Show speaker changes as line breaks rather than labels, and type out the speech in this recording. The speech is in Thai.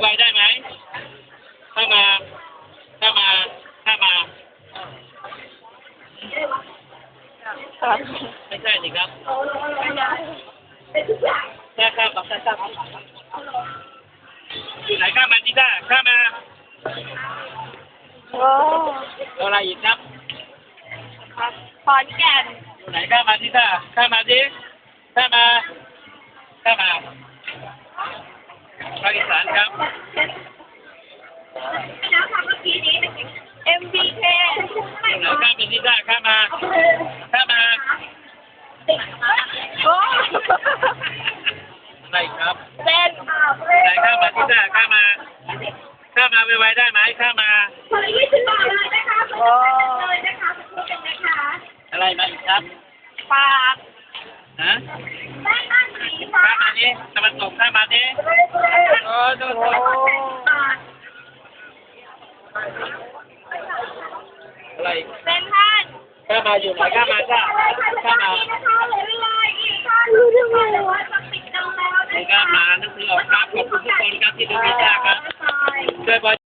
ไวๆได้ไหมเข้ามาเข้ามาเข้ามา
ครับ
ไม่ใช่สิครับแค่ข้ามกับแค่ข้ามไหนข้ามมาที่ท่าข้ามมา
โอ้
ตัวอะไรอีกครับ
ครับขอนแก่น
ไหนข้ามมาที่ท่าข้ามมาดิข้ามมาข้ามมาภาคอีสานครับ
MBK
ไหนข้ามมาที่ท่าข้ามมาข้ามมา
โอ้
อะไรครับ
เป็น
ไหนข้ามมาที่ท่าข้ามมาข้ามมาไวๆได้ไหมข้ามมา
โอ้
อะไรมาอีกครับ
ปาก
ฮะข้ามมาดิตะวันตกข้ามมาดิ
โอ้โห
อะไร
เป็นท่าน
ข้ามมาอยู่ไหนข้ามมาจ้าข้ามมาในข้ามมาหนังสือออกครับขอบคุณทุกคนครับที่ดูวิชา